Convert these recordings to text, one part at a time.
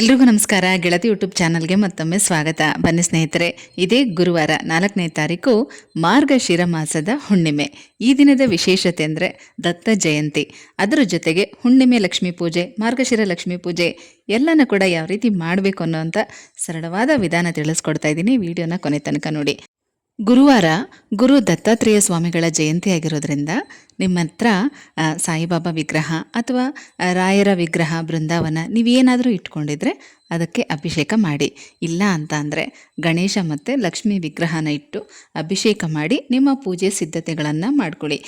ಎಲ್ರಿಗೂ ನಮಸ್ಕಾರ. ಗೆಳತಿ ಯೂಟ್ಯೂಬ್ ಚಾನಲ್ಗೆ ಮತ್ತೊಮ್ಮೆ ಸ್ವಾಗತ. ಬನ್ನಿ ಸ್ನೇಹಿತರೆ, ಇದೇ ಗುರುವಾರ ನಾಲ್ಕನೇ ತಾರೀಕು ಮಾರ್ಗಶಿರ ಮಾಸದ ಹುಣ್ಣಿಮೆ. ಈ ದಿನದ ವಿಶೇಷತೆ ಅಂದರೆ ದತ್ತ ಜಯಂತಿ. ಅದರ ಜೊತೆಗೆ ಹುಣ್ಣಿಮೆ ಲಕ್ಷ್ಮೀ ಪೂಜೆ ಮಾರ್ಗಶಿರ ಲಕ್ಷ್ಮೀ ಪೂಜೆ ಎಲ್ಲನೂ ಕೂಡ ಯಾವ ರೀತಿ ಮಾಡಬೇಕು ಅನ್ನೋವಂಥ ಸರಳವಾದ ವಿಧಾನ ತಿಳಿಸ್ಕೊಡ್ತಾ ಇದ್ದೀನಿ. ವಿಡಿಯೋನ ಕೊನೆ ತನಕ ನೋಡಿ. ಗುರುವಾರ ಗುರು ದತ್ತಾತ್ರೇಯ ಸ್ವಾಮಿಗಳ ಜಯಂತಿ ಆಗಿರೋದ್ರಿಂದ ನಿಮ್ಮ ಹತ್ರ ಸಾಯಿಬಾಬಾ ವಿಗ್ರಹ ಅಥವಾ ರಾಯರ ವಿಗ್ರಹ, ಬೃಂದಾವನ ನೀವೇನಾದರೂ ಇಟ್ಕೊಂಡಿದ್ರೆ ಅದಕ್ಕೆ ಅಭಿಷೇಕ ಮಾಡಿ. ಇಲ್ಲ ಅಂತ ಅಂದರೆ ಗಣೇಶ ಮತ್ತು ಲಕ್ಷ್ಮೀ ವಿಗ್ರಹನ ಇಟ್ಟು ಅಭಿಷೇಕ ಮಾಡಿ ನಿಮ್ಮ ಪೂಜೆ ಸಿದ್ಧತೆಗಳನ್ನು ಮಾಡ್ಕೊಳ್ಳಿ.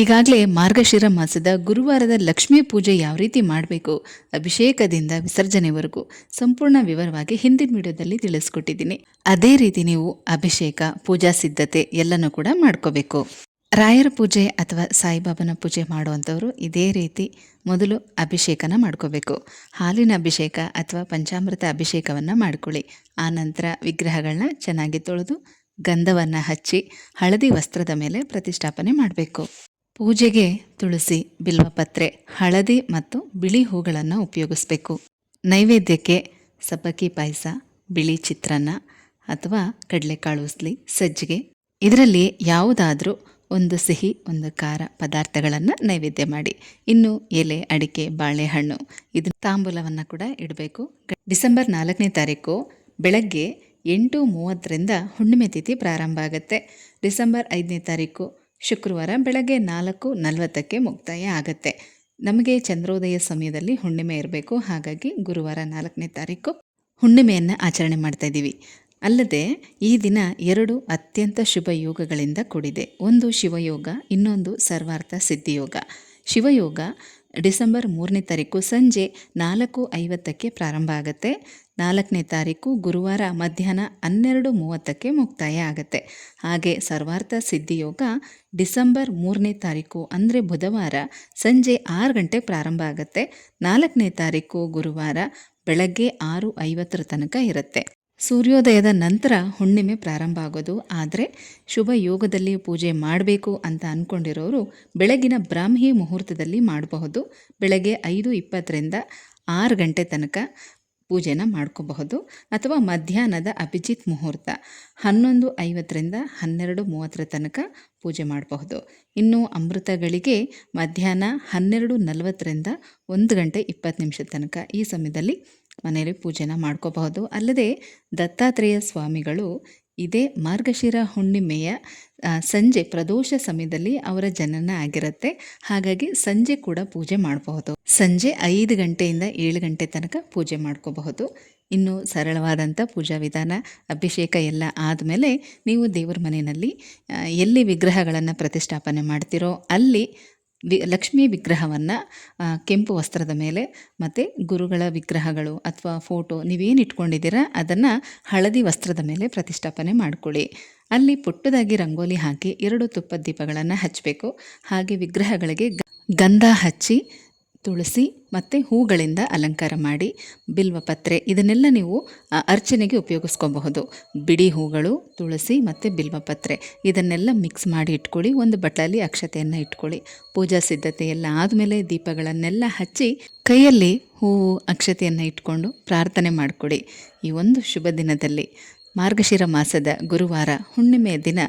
ಈಗಾಗಲೇ ಮಾರ್ಗಶಿರ ಮಾಸದ ಗುರುವಾರದ ಲಕ್ಷ್ಮೀ ಪೂಜೆ ಯಾವ ರೀತಿ ಮಾಡಬೇಕು ಅಭಿಷೇಕದಿಂದ ವಿಸರ್ಜನೆವರೆಗೂ ಸಂಪೂರ್ಣ ವಿವರವಾಗಿ ಹಿಂದಿನ ವಿಡಿಯೋದಲ್ಲಿ ತಿಳಿಸ್ಕೊಟ್ಟಿದ್ದೀನಿ. ಅದೇ ರೀತಿ ನೀವು ಅಭಿಷೇಕ, ಪೂಜಾ ಸಿದ್ಧತೆ ಎಲ್ಲನೂ ಕೂಡ ಮಾಡ್ಕೋಬೇಕು. ರಾಯರ ಪೂಜೆ ಅಥವಾ ಸಾಯಿಬಾಬನ ಪೂಜೆ ಮಾಡುವಂಥವರು ಇದೇ ರೀತಿ ಮೊದಲು ಅಭಿಷೇಕನ ಮಾಡ್ಕೋಬೇಕು. ಹಾಲಿನ ಅಭಿಷೇಕ ಅಥವಾ ಪಂಚಾಮೃತ ಅಭಿಷೇಕವನ್ನು ಮಾಡ್ಕೊಳ್ಳಿ. ಆನಂತರ ವಿಗ್ರಹಗಳನ್ನ ಚೆನ್ನಾಗಿ ತೊಳೆದು ಗಂಧವನ್ನು ಹಚ್ಚಿ ಹಳದಿ ವಸ್ತ್ರದ ಮೇಲೆ ಪ್ರತಿಷ್ಠಾಪನೆ ಮಾಡಬೇಕು. ಪೂಜೆಗೆ ತುಳಸಿ, ಬಿಲ್ವಪತ್ರೆ, ಹಳದಿ ಮತ್ತು ಬಿಳಿ ಹೂಗಳನ್ನು ಉಪಯೋಗಿಸಬೇಕು. ನೈವೇದ್ಯಕ್ಕೆ ಸಬ್ಬಕ್ಕಿ ಪಾಯಸ, ಬಿಳಿ ಚಿತ್ರಾನ್ನ ಅಥವಾ ಕಡಲೆಕಾಳು ಉಸ್ಲಿ, ಸಜ್ಜಿಗೆ. ಇದರಲ್ಲಿ ಯಾವುದಾದರೂ ಒಂದು ಸಿಹಿ, ಒಂದು ಖಾರ ಪದಾರ್ಥಗಳನ್ನು ನೈವೇದ್ಯ ಮಾಡಿ. ಇನ್ನು ಎಲೆ, ಅಡಿಕೆ, ಬಾಳೆಹಣ್ಣು ಇದು ತಾಂಬೂಲವನ್ನು ಕೂಡ ಇಡಬೇಕು. ಡಿಸೆಂಬರ್ ನಾಲ್ಕನೇ ತಾರೀಕು ಬೆಳಗ್ಗೆ ಎಂಟು ಮೂವತ್ತರಿಂದ ಹುಣ್ಣಿಮೆ ತಿಥಿ ಪ್ರಾರಂಭ ಆಗುತ್ತೆ. ಡಿಸೆಂಬರ್ ಐದನೇ ತಾರೀಕು ಶುಕ್ರವಾರ ಬೆಳಗ್ಗೆ ನಾಲ್ಕು ನಲವತ್ತಕ್ಕೆ ಮುಕ್ತಾಯ ಆಗುತ್ತೆ. ನಮಗೆ ಚಂದ್ರೋದಯ ಸಮಯದಲ್ಲಿ ಹುಣ್ಣಿಮೆ ಇರಬೇಕು. ಹಾಗಾಗಿ ಗುರುವಾರ ನಾಲ್ಕನೇ ತಾರೀಕು ಹುಣ್ಣಿಮೆಯನ್ನು ಆಚರಣೆ ಮಾಡ್ತಾ ಇದ್ದೀವಿ. ಅಲ್ಲದೆ ಈ ದಿನ ಎರಡು ಅತ್ಯಂತ ಶುಭ ಯೋಗಗಳಿಂದ ಕೂಡಿದೆ. ಒಂದು ಶಿವಯೋಗ, ಇನ್ನೊಂದು ಸರ್ವಾರ್ಥ ಸಿದ್ಧಿಯೋಗ. ಶಿವಯೋಗ ಡಿಸೆಂಬರ್ ಮೂರನೇ ತಾರೀಕು ಸಂಜೆ ನಾಲ್ಕು ಐವತ್ತಕ್ಕೆ ಪ್ರಾರಂಭ ಆಗುತ್ತೆ. ನಾಲ್ಕನೇ ತಾರೀಕು ಗುರುವಾರ ಮಧ್ಯಾಹ್ನ ಹನ್ನೆರಡು ಮೂವತ್ತಕ್ಕೆ ಮುಕ್ತಾಯ ಆಗುತ್ತೆ. ಹಾಗೆ ಸರ್ವಾರ್ಥ ಸಿದ್ಧಿಯೋಗ ಡಿಸೆಂಬರ್ ಮೂರನೇ ತಾರೀಕು ಅಂದರೆ ಬುಧವಾರ ಸಂಜೆ ಆರು ಗಂಟೆಗೆ ಪ್ರಾರಂಭ ಆಗುತ್ತೆ. ನಾಲ್ಕನೇ ತಾರೀಕು ಗುರುವಾರ ಬೆಳಗ್ಗೆ ಆರು ಐವತ್ತರ ತನಕ ಇರುತ್ತೆ. ಸೂರ್ಯೋದಯದ ನಂತರ ಹುಣ್ಣಿಮೆ ಪ್ರಾರಂಭ ಆಗೋದು. ಆದರೆ ಶುಭ ಯೋಗದಲ್ಲಿ ಪೂಜೆ ಮಾಡಬೇಕು ಅಂತ ಅಂದ್ಕೊಂಡಿರೋರು ಬೆಳಗಿನ ಬ್ರಾಹ್ಮಿ ಮುಹೂರ್ತದಲ್ಲಿ ಮಾಡಬಹುದು. ಬೆಳಗ್ಗೆ ಐದು ಇಪ್ಪತ್ತರಿಂದ ಆರು ಗಂಟೆ ತನಕ ಪೂಜೆನ ಮಾಡ್ಕೋಬಹುದು. ಅಥವಾ ಮಧ್ಯಾಹ್ನದ ಅಭಿಜಿತ್ ಮುಹೂರ್ತ ಹನ್ನೊಂದು ಐವತ್ತರಿಂದ ಹನ್ನೆರಡು ಮೂವತ್ತರ ತನಕ ಪೂಜೆ ಮಾಡಬಹುದು. ಇನ್ನು ಅಮೃತಗಳಿಗೆ ಮಧ್ಯಾಹ್ನ ಹನ್ನೆರಡು ನಲವತ್ತರಿಂದ ಒಂದು ಗಂಟೆ ಇಪ್ಪತ್ತು ನಿಮಿಷದ ತನಕ ಈ ಸಮಯದಲ್ಲಿ ಮನೆಯಲ್ಲಿ ಪೂಜೆನ ಮಾಡ್ಕೋಬಹುದು. ಅಲ್ಲದೆ ದತ್ತಾತ್ರೇಯ ಸ್ವಾಮಿಗಳು ಇದೇ ಮಾರ್ಗಶಿರ ಹುಣ್ಣಿಮೆಯ ಸಂಜೆ ಪ್ರದೋಷ ಸಮಯದಲ್ಲಿ ಅವರ ಜನನ ಆಗಿರುತ್ತೆ. ಹಾಗಾಗಿ ಸಂಜೆ ಕೂಡ ಪೂಜೆ ಮಾಡಬಹುದು. ಸಂಜೆ ಐದು ಗಂಟೆಯಿಂದ ಏಳು ಗಂಟೆ ತನಕ ಪೂಜೆ ಮಾಡ್ಕೋಬಹುದು. ಇನ್ನು ಸರಳವಾದಂಥ ಪೂಜಾ ವಿಧಾನ, ಅಭಿಷೇಕ ಎಲ್ಲ ಆದಮೇಲೆ ನೀವು ದೇವರ ಮನೆಯಲ್ಲಿ ಎಲ್ಲಿ ವಿಗ್ರಹಗಳನ್ನು ಪ್ರತಿಷ್ಠಾಪನೆ ಮಾಡ್ತೀರೋ ಅಲ್ಲಿ ವಿ, ಲಕ್ಷ್ಮಿ ವಿಗ್ರಹವನ್ನು ಕೆಂಪು ವಸ್ತ್ರದ ಮೇಲೆ ಮತ್ತು ಗುರುಗಳ ವಿಗ್ರಹಗಳು ಅಥವಾ ಫೋಟೋ ನೀವೇನು ಇಟ್ಕೊಂಡಿದ್ದೀರಾ, ಅದನ್ನು ಹಳದಿ ವಸ್ತ್ರದ ಮೇಲೆ ಪ್ರತಿಷ್ಠಾಪನೆ ಮಾಡ್ಕೊಳ್ಳಿ. ಅಲ್ಲಿ ಪುಟ್ಟದಾಗಿ ರಂಗೋಲಿ ಹಾಕಿ ಎರಡು ತುಪ್ಪದ ದೀಪಗಳನ್ನು ಹಚ್ಚಬೇಕು ಹಾಗೆ ವಿಗ್ರಹಗಳಿಗೆ ಗಂಧ ಹಚ್ಚಿ, ತುಳಸಿ ಮತ್ತು ಹೂಗಳಿಂದ ಅಲಂಕಾರ ಮಾಡಿ ಬಿಲ್ವಪತ್ರೆ, ಇದನ್ನೆಲ್ಲ ನೀವು ಅರ್ಚನೆಗೆ ಉಪಯೋಗಿಸ್ಕೋಬಹುದು. ಬಿಡಿ ಹೂಗಳು, ತುಳಸಿ ಮತ್ತು ಬಿಲ್ವಪತ್ರೆ, ಇದನ್ನೆಲ್ಲ ಮಿಕ್ಸ್ ಮಾಡಿ ಇಟ್ಕೊಳ್ಳಿ, ಒಂದು ಬಟ್ಟಲಲ್ಲಿ ಅಕ್ಷತೆಯನ್ನು ಇಟ್ಕೊಳ್ಳಿ. ಪೂಜಾ ಸಿದ್ಧತೆ ಎಲ್ಲ ಆದಮೇಲೆ ದೀಪಗಳನ್ನೆಲ್ಲ ಹಚ್ಚಿ ಕೈಯಲ್ಲಿ ಹೂವು ಅಕ್ಷತೆಯನ್ನು ಇಟ್ಕೊಂಡು ಪ್ರಾರ್ಥನೆ ಮಾಡಿಕೊಡಿ. ಈ ಒಂದು ಶುಭ ದಿನದಲ್ಲಿ. ಮಾರ್ಗಶಿರ ಮಾಸದ ಗುರುವಾರ ಹುಣ್ಣಿಮೆಯ ದಿನ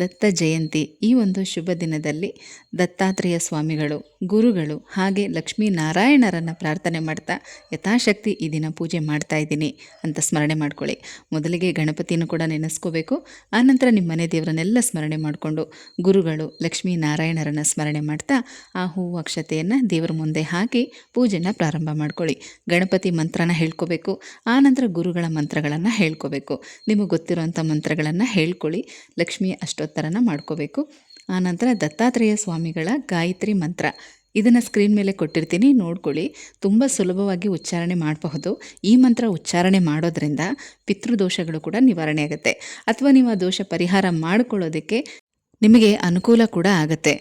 ದತ್ತ ಜಯಂತಿ. ಈ ಒಂದು ಶುಭ ದಿನದಲ್ಲಿ ದತ್ತಾತ್ರೇಯ ಸ್ವಾಮಿಗಳು, ಗುರುಗಳು ಹಾಗೆ ಲಕ್ಷ್ಮೀನಾರಾಯಣರನ್ನು ಪ್ರಾರ್ಥನೆ ಮಾಡ್ತಾ ಯಥಾಶಕ್ತಿ ಈ ದಿನ ಪೂಜೆ ಮಾಡ್ತಾ ಇದ್ದೀನಿ ಅಂತ ಸ್ಮರಣೆ ಮಾಡ್ಕೊಳ್ಳಿ. ಮೊದಲಿಗೆ ಗಣಪತಿಯನ್ನು ಕೂಡ ನೆನೆಸ್ಕೋಬೇಕು. ಆನಂತರ ನಿಮ್ಮ ಮನೆ ದೇವರನ್ನೆಲ್ಲ ಸ್ಮರಣೆ ಮಾಡಿಕೊಂಡು ಗುರುಗಳು ಲಕ್ಷ್ಮೀನಾರಾಯಣರನ್ನು ಸ್ಮರಣೆ ಮಾಡ್ತಾ ಆ ಹೂವು ಅಕ್ಷತೆಯನ್ನು ದೇವರ ಮುಂದೆ ಹಾಕಿ ಪೂಜೆನ ಪ್ರಾರಂಭ ಮಾಡ್ಕೊಳ್ಳಿ. ಗಣಪತಿ ಮಂತ್ರನ ಹೇಳ್ಕೋಬೇಕು. ಆನಂತರ ಗುರುಗಳ ಮಂತ್ರಗಳನ್ನು ಹೇಳ್ಕೋಬೇಕು. ನಿಮಗೆ ಗೊತ್ತಿರುವಂಥ ಮಂತ್ರಗಳನ್ನು ಹೇಳ್ಕೊಳ್ಳಿ. ಲಕ್ಷ್ಮಿ ಅಷ್ಟೋತ್ತರನ ಮಾಡ್ಕೋಬೇಕು. ಆನಂತರ ದತ್ತಾತ್ರೇಯ ಸ್ವಾಮಿಗಳ ಗಾಯತ್ರಿ ಮಂತ್ರ. ಇದನ್ನು ಸ್ಕ್ರೀನ್ ಮೇಲೆ ಕೊಟ್ಟಿರ್ತೀನಿ, ನೋಡ್ಕೊಳ್ಳಿ. ತುಂಬ ಸುಲಭವಾಗಿ ಉಚ್ಚಾರಣೆ ಮಾಡಬಹುದು. ಈ ಮಂತ್ರ ಉಚ್ಚಾರಣೆ ಮಾಡೋದ್ರಿಂದ ಪಿತೃದೋಷಗಳು ಕೂಡ ನಿವಾರಣೆ ಆಗುತ್ತೆ. ಅಥವಾ ನೀವು ಆ ದೋಷ ಪರಿಹಾರ ಮಾಡಿಕೊಳ್ಳೋದಕ್ಕೆ ನಿಮಗೆ ಅನುಕೂಲ ಕೂಡ ಆಗುತ್ತೆ.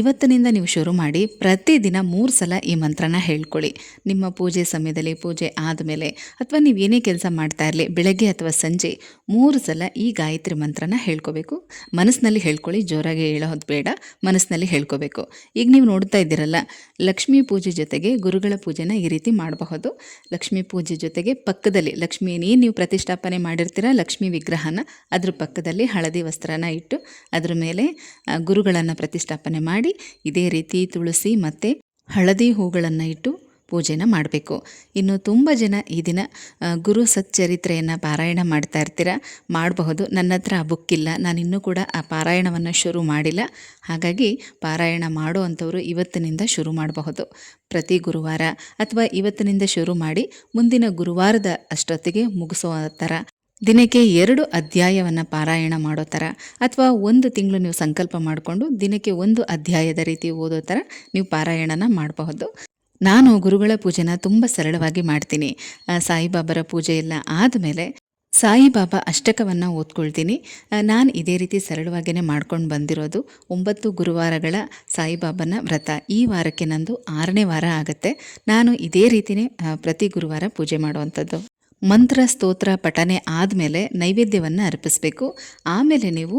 ಇವತ್ತಿನಿಂದ ನೀವು ಶುರು ಮಾಡಿ ಪ್ರತಿದಿನ ಮೂರು ಸಲ ಈ ಮಂತ್ರನ ಹೇಳ್ಕೊಳ್ಳಿ. ನಿಮ್ಮ ಪೂಜೆ ಸಮಯದಲ್ಲಿ ಪೂಜೆ ಆದಮೇಲೆ ಅಥವಾ ನೀವು ಏನೇ ಕೆಲಸ ಮಾಡ್ತಾ ಇರಲಿ, ಬೆಳಗ್ಗೆ ಅಥವಾ ಸಂಜೆ ಮೂರು ಸಲ ಈ ಗಾಯತ್ರಿ ಮಂತ್ರನ ಹೇಳ್ಕೋಬೇಕು. ಮನಸ್ಸಿನಲ್ಲಿ ಹೇಳ್ಕೊಳ್ಳಿ, ಜೋರಾಗಿ ಹೇಳೋದು ಬೇಡ, ಮನಸ್ಸಿನಲ್ಲಿ ಹೇಳ್ಕೋಬೇಕು. ಈಗ ನೀವು ನೋಡ್ತಾ ಇದ್ದೀರಲ್ಲ, ಲಕ್ಷ್ಮೀ ಪೂಜೆ ಜೊತೆಗೆ ಗುರುಗಳ ಪೂಜೆನ ಈ ರೀತಿ ಮಾಡಬಹುದು. ಲಕ್ಷ್ಮೀ ಪೂಜೆ ಜೊತೆಗೆ ಪಕ್ಕದಲ್ಲಿ ಲಕ್ಷ್ಮೀ ನೀವು ಪ್ರತಿಷ್ಠಾಪನೆ ಮಾಡಿರ್ತೀರ, ಲಕ್ಷ್ಮೀ ವಿಗ್ರಹನ ಅದ್ರ ಪಕ್ಕದಲ್ಲಿ ಹಳದಿ ವಸ್ತ್ರನ ಇಟ್ಟು ಅದ್ರ ಮೇಲೆ ಗುರುಗಳನ್ನು ಪ್ರತಿಷ್ಠಾಪನೆ ಮಾಡಿ ಇದೇ ರೀತಿ ತುಳಸಿ ಮತ್ತು ಹಳದಿ ಹೂಗಳನ್ನು ಇಟ್ಟು ಪೂಜೆನ ಮಾಡಬೇಕು. ಇನ್ನು ತುಂಬ ಜನ ಈ ದಿನ ಗುರು ಸಚ್ಚರಿತ್ರೆಯನ್ನು ಪಾರಾಯಣ ಮಾಡ್ತಾ ಇರ್ತೀರ? ಮಾಡಬಹುದು. ನನ್ನ ಹತ್ರ ಆ ಬುಕ್ ಇಲ್ಲ. ನಾನು ಇನ್ನೂ ಕೂಡ ಆ ಪಾರಾಯಣವನ್ನು ಶುರು ಮಾಡಿಲ್ಲ. ಹಾಗಾಗಿ ಪಾರಾಯಣ ಮಾಡೋ ಅಂಥವ್ರು ಇವತ್ತಿನಿಂದ ಶುರು ಮಾಡಬಹುದು. ಪ್ರತಿ ಗುರುವಾರ ಅಥವಾ ಇವತ್ತಿನಿಂದ ಶುರು ಮಾಡಿ ಮುಂದಿನ ಗುರುವಾರದ ಅಷ್ಟೊತ್ತಿಗೆ ಮುಗಿಸೋ ಥರ ದಿನಕ್ಕೆ ಎರಡು ಅಧ್ಯಾಯವನ್ನು ಪಾರಾಯಣ ಮಾಡೋ ಥರ ಅಥವಾ ಒಂದು ತಿಂಗಳು ನೀವು ಸಂಕಲ್ಪ ಮಾಡಿಕೊಂಡು ದಿನಕ್ಕೆ ಒಂದು ಅಧ್ಯಾಯದ ರೀತಿ ಓದೋ ಥರ ನೀವು ಪಾರಾಯಣನ ಮಾಡಬಹುದು. ನಾನು ಗುರುಗಳ ಪೂಜೆನ ತುಂಬ ಸರಳವಾಗಿ ಮಾಡ್ತೀನಿ. ಸಾಯಿಬಾಬರ ಪೂಜೆ ಎಲ್ಲ ಆದಮೇಲೆ ಸಾಯಿಬಾಬಾ ಅಷ್ಟಕವನ್ನು ಓದ್ಕೊಳ್ತೀನಿ. ನಾನು ಇದೇ ರೀತಿ ಸರಳವಾಗಿಯೇ ಮಾಡ್ಕೊಂಡು ಬಂದಿರೋದು. ಒಂಬತ್ತು ಗುರುವಾರಗಳ ಸಾಯಿಬಾಬನ ವ್ರತ ಈ ವಾರಕ್ಕೆ ನಂದು ಆರನೇ ವಾರ ಆಗುತ್ತೆ. ನಾನು ಇದೇ ರೀತಿಯೇ ಪ್ರತಿ ಗುರುವಾರ ಪೂಜೆ ಮಾಡುವಂಥದ್ದು. ಮಂತ್ರ, ಸ್ತೋತ್ರ, ಪಠನೆ ಆದಮೇಲೆ ನೈವೇದ್ಯವನ್ನು ಅರ್ಪಿಸಬೇಕು. ಆಮೇಲೆ ನೀವು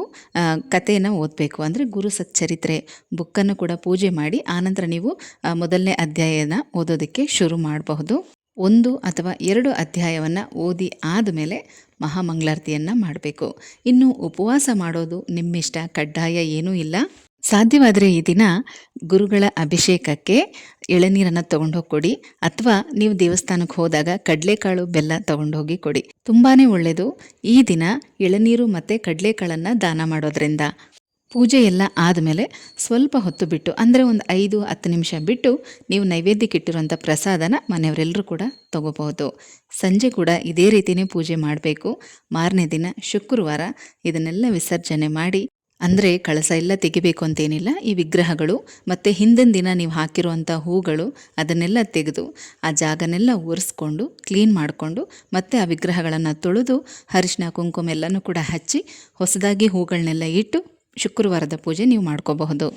ಕಥೆಯನ್ನು ಓದಬೇಕು. ಅಂದರೆ ಗುರು ಸಚ್ಚರಿತ್ರೆ ಬುಕ್ಕನ್ನು ಕೂಡ ಪೂಜೆ ಮಾಡಿ ಆನಂತರ ನೀವು ಮೊದಲನೇ ಅಧ್ಯಾಯನ ಓದೋದಕ್ಕೆ ಶುರು ಮಾಡಬಹುದು. ಒಂದು ಅಥವಾ ಎರಡು ಅಧ್ಯಾಯವನ್ನು ಓದಿ ಆದಮೇಲೆ ಮಹಾಮಂಗಳಾರತಿಯನ್ನು ಮಾಡಬೇಕು. ಇನ್ನು ಉಪವಾಸ ಮಾಡೋದು ನಿಮ್ಮಿಷ್ಟ, ಕಡ್ಡಾಯ ಏನೂ ಇಲ್ಲ. ಸಾಧ್ಯವಾದರೆ ಈ ದಿನ ಗುರುಗಳ ಅಭಿಷೇಕಕ್ಕೆ ಎಳನೀರನ್ನು ತೊಗೊಂಡೋಗಿ ಕೊಡಿ ಅಥವಾ ನೀವು ದೇವಸ್ಥಾನಕ್ಕೆ ಹೋದಾಗ ಕಡಲೆಕಾಳು ಬೆಲ್ಲ ತೊಗೊಂಡೋಗಿ ಕೊಡಿ. ತುಂಬಾ ಒಳ್ಳೆಯದು ಈ ದಿನ ಎಳನೀರು ಮತ್ತು ಕಡಲೆಕಾಳನ್ನು ದಾನ ಮಾಡೋದ್ರಿಂದ. ಪೂಜೆ ಎಲ್ಲ ಆದಮೇಲೆ ಸ್ವಲ್ಪ ಹೊತ್ತು ಬಿಟ್ಟು, ಅಂದರೆ ಒಂದು ಐದು, ಹತ್ತು ನಿಮಿಷ ಬಿಟ್ಟು ನೀವು ನೈವೇದ್ಯಕ್ಕೆ ಇಟ್ಟಿರುವಂಥ ಪ್ರಸಾದನ ಮನೆಯವರೆಲ್ಲರೂ ಕೂಡ ತಗೋಬಹುದು. ಸಂಜೆ ಕೂಡ ಇದೇ ರೀತಿಯೇ ಪೂಜೆ ಮಾಡಬೇಕು. ಮಾರನೇ ದಿನ ಶುಕ್ರವಾರ ಇದನ್ನೆಲ್ಲ ವಿಸರ್ಜನೆ ಮಾಡಿ ಅಂದರೆ ಕಳಸ ಎಲ್ಲ ತೆಗಿಬೇಕು ಅಂತೇನಿಲ್ಲ. ಈ ವಿಗ್ರಹಗಳು ಮತ್ತು ಹಿಂದಿನ ದಿನ ನೀವು ಹಾಕಿರುವಂಥ ಹೂಗಳು ಅದನ್ನೆಲ್ಲ ತೆಗೆದು ಆ ಜಾಗನೆಲ್ಲ ಒರೆಸ್ಕೊಂಡು ಕ್ಲೀನ್ ಮಾಡಿಕೊಂಡು ಮತ್ತೆ ಆ ವಿಗ್ರಹಗಳನ್ನು ತೊಳೆದು ಅರಿಶಿನ ಕುಂಕುಮ ಎಲ್ಲನೂ ಕೂಡ ಹಚ್ಚಿ ಹೊಸದಾಗಿ ಹೂಗಳನ್ನೆಲ್ಲ ಇಟ್ಟು ಶುಕ್ರವಾರದ ಪೂಜೆ ನೀವು ಮಾಡ್ಕೋಬಹುದು.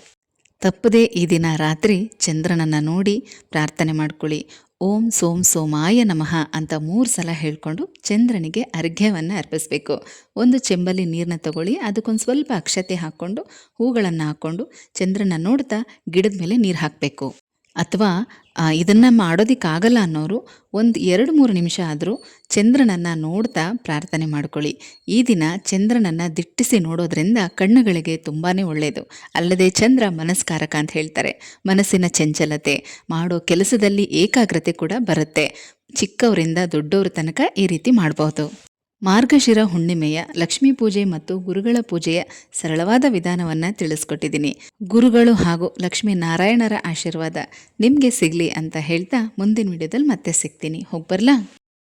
ತಪ್ಪದೇ ಈ ದಿನ ರಾತ್ರಿ ಚಂದ್ರನನ್ನು ನೋಡಿ ಪ್ರಾರ್ಥನೆ ಮಾಡ್ಕೊಳ್ಳಿ. ಓಂ ಸೋಂ ಸೋಮಾಯ ನಮಃ ಅಂತ ಮೂರು ಸಲ ಹೇಳ್ಕೊಂಡು ಚಂದ್ರನಿಗೆ ಅರ್ಘ್ಯವನ್ನು ಅರ್ಪಿಸಬೇಕು. ಒಂದು ಚೆಂಬಲ್ಲಿ ನೀರನ್ನ ತಗೊಳ್ಳಿ, ಅದಕ್ಕೊಂದು ಸ್ವಲ್ಪ ಅಕ್ಷತೆ ಹಾಕ್ಕೊಂಡು, ಹೂಗಳನ್ನು ಹಾಕ್ಕೊಂಡು ಚಂದ್ರನ ನೋಡ್ತಾ ಗಿಡದ ಮೇಲೆ ನೀರು ಹಾಕಬೇಕು. ಅಥವಾ ಇದನ್ನು ಮಾಡೋದಕ್ಕಾಗಲ್ಲ ಅನ್ನೋರು ಒಂದು ಎರಡು ಮೂರು ನಿಮಿಷ ಆದರೂ ಚಂದ್ರನನ್ನು ನೋಡ್ತಾ ಪ್ರಾರ್ಥನೆ ಮಾಡ್ಕೊಳ್ಳಿ. ಈ ದಿನ ಚಂದ್ರನನ್ನು ದಿಟ್ಟಿಸಿ ನೋಡೋದ್ರಿಂದ ಕಣ್ಣುಗಳಿಗೆ ತುಂಬಾ ಒಳ್ಳೆಯದು ಅಲ್ಲದೆ ಚಂದ್ರ ಮನಸ್ಕಾರಕ ಅಂತ ಹೇಳ್ತಾರೆ. ಮನಸ್ಸಿನ ಚಂಚಲತೆ ಮಾಡೋ ಕೆಲಸದಲ್ಲಿ ಏಕಾಗ್ರತೆ ಕೂಡ ಬರುತ್ತೆ. ಚಿಕ್ಕವರಿಂದ ದೊಡ್ಡವ್ರ ತನಕ ಈ ರೀತಿ ಮಾಡಬಹುದು ಮಾರ್ಗಶಿರ ಹುಣ್ಣಿಮೆಯ ಲಕ್ಷ್ಮೀ ಪೂಜೆ ಮತ್ತು ಗುರುಗಳ ಪೂಜೆಯ ಸರಳವಾದ ವಿಧಾನವನ್ನು ತಿಳಿಸ್ಕೊಟ್ಟಿದ್ದೀನಿ. ಗುರುಗಳು ಹಾಗೂ ಲಕ್ಷ್ಮೀ ನಾರಾಯಣರ ಆಶೀರ್ವಾದ ನಿಮಗೆ ಸಿಗಲಿ ಅಂತ ಹೇಳ್ತಾ ಮುಂದಿನ ವಿಡಿಯೋದಲ್ಲಿ ಮತ್ತೆ ಸಿಗ್ತೀನಿ. ಹೋಗ್ಬರ್ಲಾ